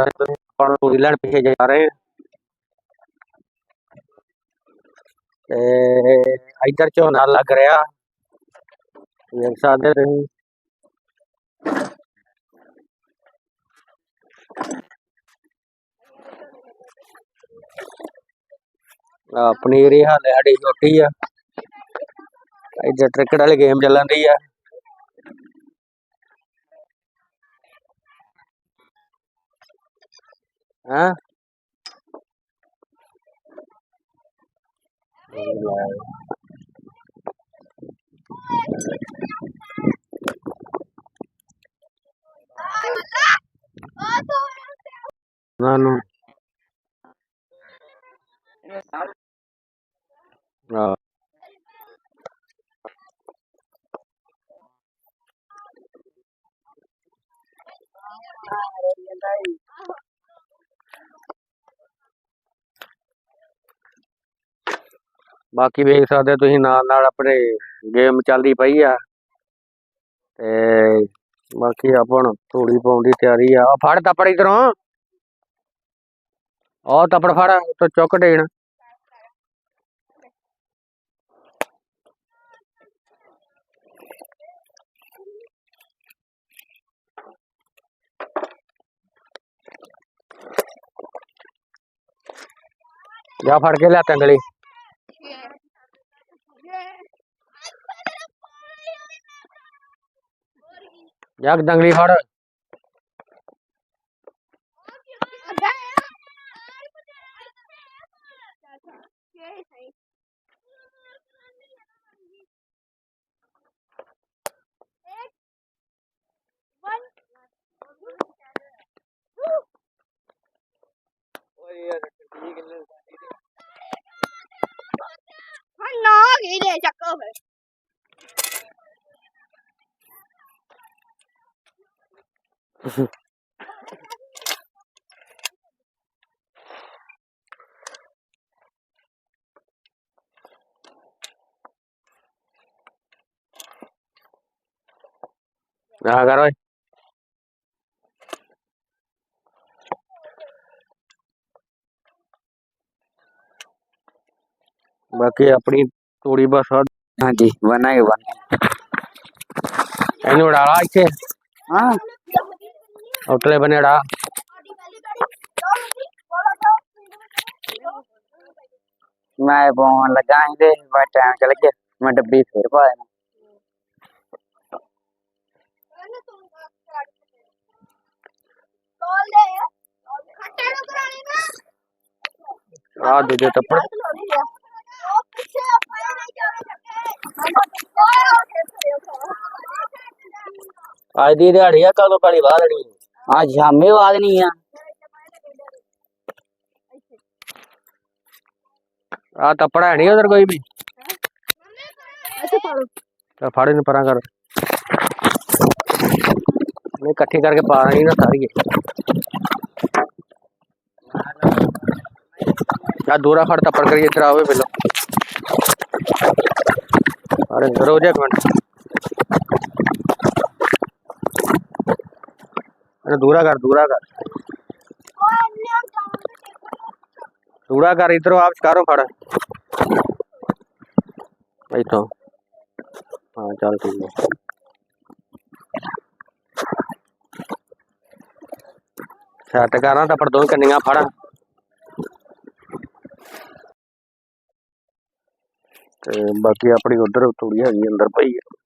Two wheeler भेजे जा रहे हैं। इधर लग रहा पनीर ही। हाले साड़ी छोटी है। इधर ट्रिकेट वाली गेम चलन रही है। hả đây luôn rồi Thank. ਬਾਕੀ ਵੇਖ ਸਕਦੇ ਹੋ ਤੁਸੀਂ ਨਾਲ ਨਾਲ ਆਪਣੇ ਗੇਮ ਚੱਲਦੀ ਪਈ ਆ। ਤੇ ਬਾਕੀ ਆਪਾਂ ਹੁਣ ਪਾਉਣ ਦੀ ਤਿਆਰੀ ਆ। ਆਹ ਫੜ ਤਪੜ ਇਧਰੋਂ। ਉਹ ਤੱਪੜ ਫੜ ਤੇ ਚੁੱਕ ਦੇਣ। ਜਾ ਫੜ ਕੇ ਲਿਆ ਤੰਗਲੀ। याक दंगली फाड़ Ah, caray. બાકી આપણી થોડી બસ હાજી બનાવી બનાવી એનું ડાળા છે હા होटले बने डा मैं बोल लगा ही दे बट टाइम चल के मैं डब्बी फिर पाए आ दे दे तपड़ आई दी दिहाड़ी है कदों काली बाहर नहीं आज हमें वाद नहीं है। आ तो तपड़ा है नहीं उधर कोई भी? अच्छा, तो फाड़ो नहीं परा कर। नहीं इकट्ठी करके पा रही ना सारी। यार दूरा फाड़ तपड़ करके इधर आवे पहले अरे इधर हो जाए ਆਵੇ ਦੂਰਾ ਕਰ ਦੂਰਾ ਕਰ। ਦੂਰਾ ਕਰ, ਇਧਰੋਂ ਆਪ ਸ਼ਿਕਾਰੋਂ ਫੜ ਇੱਥੋਂ। ਹਾਂ, ਚੱਲ ਠੀਕ ਹੈ ਸੈੱਟ ਕਰਾਂ ਤਾਂ ਪਰ ਦੋ ਕੰਨੀਆਂ, ਫੜ। ਤੇ ਬਾਕੀ ਆਪਣੀ ਉਧਰ ਥੋੜੀ ਹੈਗੀ, ਅੰਦਰ ਪਈ ਹੈ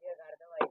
Emilio Edgardo Vallejo.